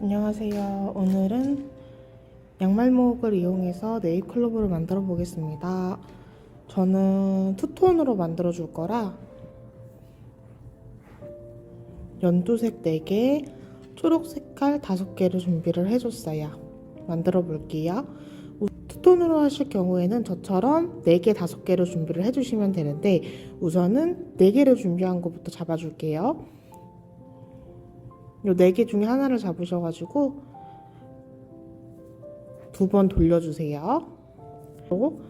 안녕하세요. 오늘은 양말목을 이용해서 네일클로버를 만들어 보겠습니다. 저는 투톤으로 만들어 줄 거라 연두색 4개, 초록 색깔 5개를 준비를 해줬어요. 만들어 볼게요. 우- 투톤으로 하실 경우에는 저처럼 4개, 5개를 준비를 해주시면 되는데 우선은 4개를 준비한 것부터 잡아줄게요. 요 네 개 중에 하나를 잡으셔가지고 두 번 돌려주세요. 그리고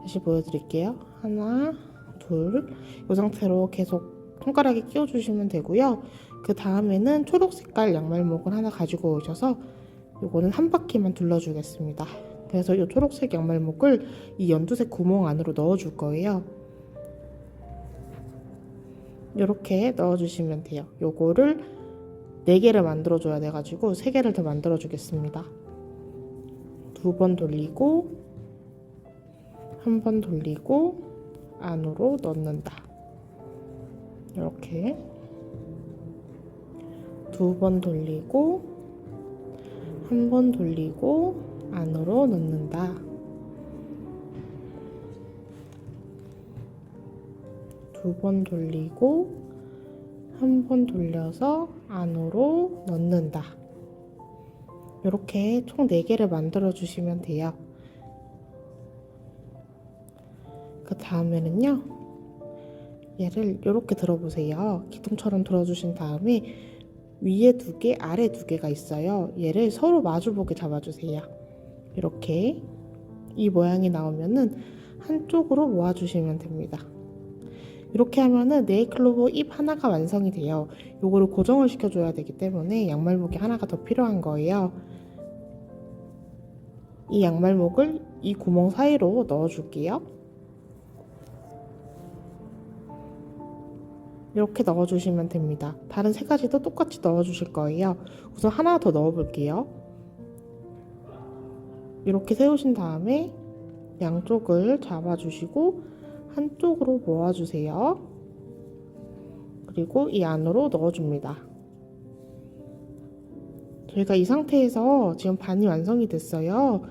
다시 보여드릴게요. 하나, 둘. 이 상태로 계속 손가락에 끼워주시면 되고요. 그 다음에는 초록 색깔 양말목을 하나 가지고 오셔서 요거는 한 바퀴만 둘러주겠습니다. 그래서 이 초록색 양말목을 이 연두색 구멍 안으로 넣어줄 거예요. 이렇게 넣어주시면 돼요. 요거를 4개를 만들어 줘야 돼 가지고 3개를 더 만들어 주겠습니다. 두 번 돌리고 한 번 돌리고 안으로 넣는다. 이렇게 두 번 돌리고 한 번 돌리고 안으로 넣는다. 두 번 돌리고 한 번 돌려서 안으로 넣는다. 이렇게 총 4개를 만들어 주시면 돼요. 그 다음에는요, 얘를 이렇게 들어보세요. 기둥처럼 들어주신 다음에 위에 두 개, 아래 두 개가 있어요. 얘를 서로 마주보게 잡아주세요. 이렇게 이 모양이 나오면은 한쪽으로 모아주시면 됩니다. 이렇게 하면은 네일클로버 잎 하나가 완성이 돼요. 요거를 고정을 시켜줘야 되기 때문에 양말목이 하나가 더 필요한 거예요. 이 양말목을 이 구멍 사이로 넣어줄게요. 이렇게 넣어주시면 됩니다. 다른 세 가지도 똑같이 넣어주실 거예요. 우선 하나 더 넣어볼게요. 이렇게 세우신 다음에 양쪽을 잡아주시고 한쪽으로 모아주세요. 그리고 이 안으로 넣어줍니다. 저희가 이 상태에서 지금 반이 완성이 됐어요.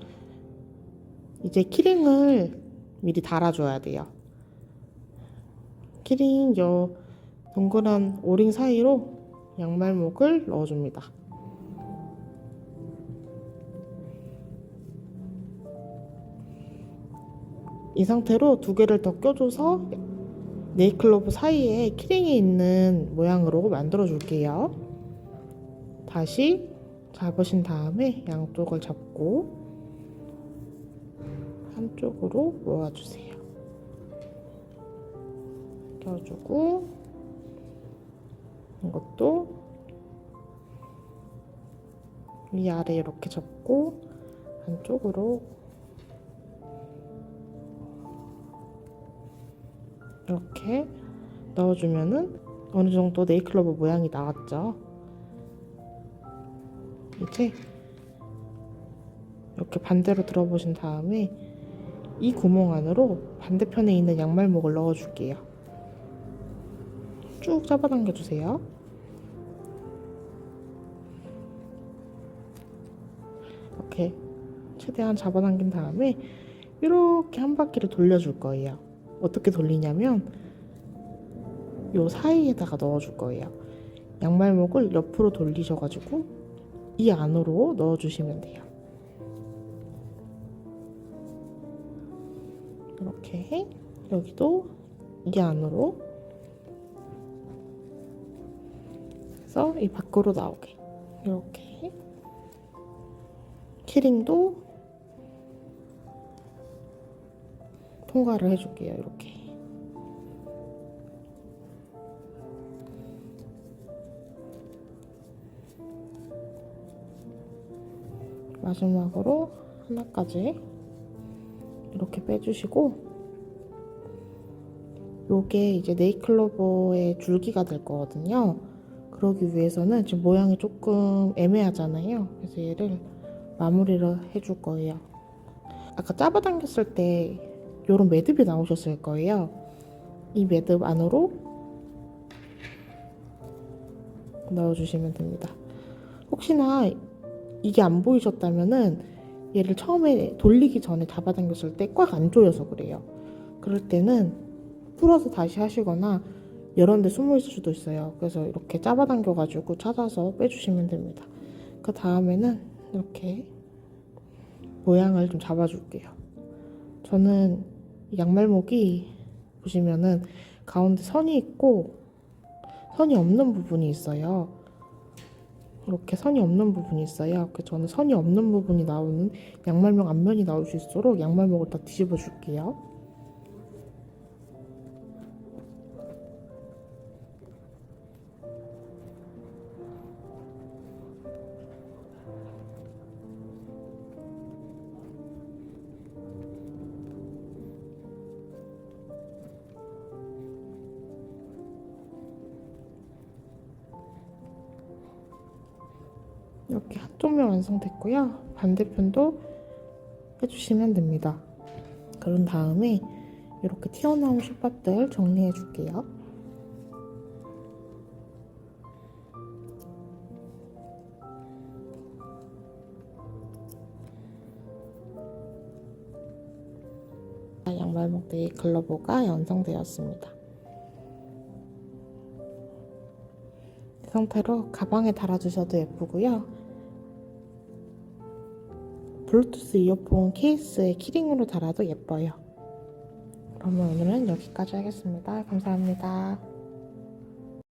이제 키링을 미리 달아줘야 돼요. 키링 요 동그란 오링 사이로 양말목을 넣어줍니다. 이 상태로 두 개를 더 껴줘서 네일클로브 사이에 키링이 있는 모양으로 만들어 줄게요. 다시 잡으신 다음에 양쪽을 잡고 한쪽으로 모아주세요. 껴주고 이것도 위아래 이렇게 접고 안쪽으로 이렇게 넣어주면은 어느 정도 네일클로버 모양이 나왔죠. 이제 이렇게 반대로 들어보신 다음에 이 구멍 안으로 반대편에 있는 양말목을 넣어줄게요. 쭉 잡아당겨 주세요. 이렇게 최대한 잡아당긴 다음에 이렇게 한 바퀴를 돌려줄 거예요. 어떻게 돌리냐면 요 사이에다가 넣어줄 거예요. 양말목을 옆으로 돌리셔가지고 이 안으로 넣어주시면 돼요. 이렇게 여기도 이 안으로 해서 이 밖으로 나오게 이렇게 키링도 통과를 해줄게요. 이렇게. 마지막으로 하나까지 이렇게 빼주시고 요게 이제 네이클로버의 줄기가 될 거거든요. 그러기 위해서는 지금 모양이 조금 애매하잖아요. 그래서 얘를 마무리를 해줄 거예요. 아까 잡아당겼을 때 요런 매듭이 나오셨을 거예요. 이 매듭 안으로 넣어주시면 됩니다. 혹시나 이게 안 보이셨다면은 얘를 처음에 돌리기 전에 잡아당겼을 때 꽉 안 조여서 그래요. 그럴 때는 풀어서 다시 하시거나 이런 데 숨어 있을 수도 있어요. 그래서 이렇게 잡아당겨가지고 찾아서 빼주시면 됩니다. 그 다음에는 이렇게 모양을 좀 잡아줄게요. 저는 이 양말목이 보시면은 가운데 선이 있고 선이 없는 부분이 있어요. 이렇게 선이 없는 부분이 있어요. 그래서 저는 선이 없는 부분이 나오는 양말목 앞면이 나올 수 있도록 양말목을 다 뒤집어 줄게요. 이렇게 한쪽면 완성됐고요. 반대편도 해주시면 됩니다. 그런 다음에 이렇게 튀어나온 슈밥들 정리해 줄게요. 양말 목대의 글러브가 완성되었습니다. 이 상태로 가방에 달아주셔도 예쁘고요. 블루투스 이어폰 케이스에 키링으로 달아도 예뻐요. 그러면 오늘은 여기까지 하겠습니다. 감사합니다.